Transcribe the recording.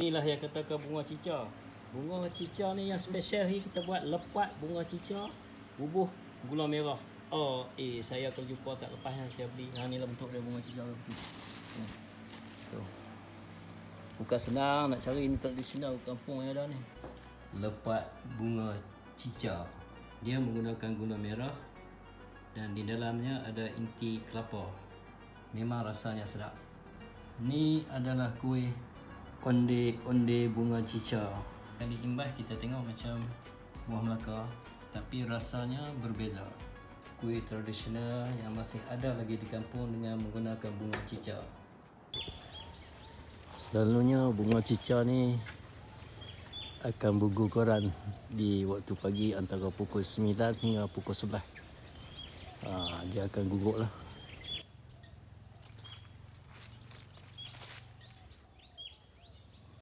Inilah yang katakan bunga cica. Bunga cica ni yang special ni kita buat lepat bunga cica, bubuh gula merah. Oh, eh saya kalau jumpa tak lepas yang saya beli. Ha ni lah bentuk dia bunga cica tu. Hmm. Tu. Bukan senang nak cari ni tradisional kampung yang ada ni. Lepat bunga cica. Dia menggunakan gula merah dan di dalamnya ada inti kelapa. Memang rasanya sedap. Ni adalah kuih onde-onde bunga cica. Kali imbas kita tengok macam buah Melaka tapi rasanya berbeza. Kuih tradisional yang masih ada lagi di kampung dengan menggunakan bunga cica. Selalunya bunga cica ni akan bugu koran di waktu pagi antara pukul 9 hingga pukul 11. Ha, dia akan guguk lah.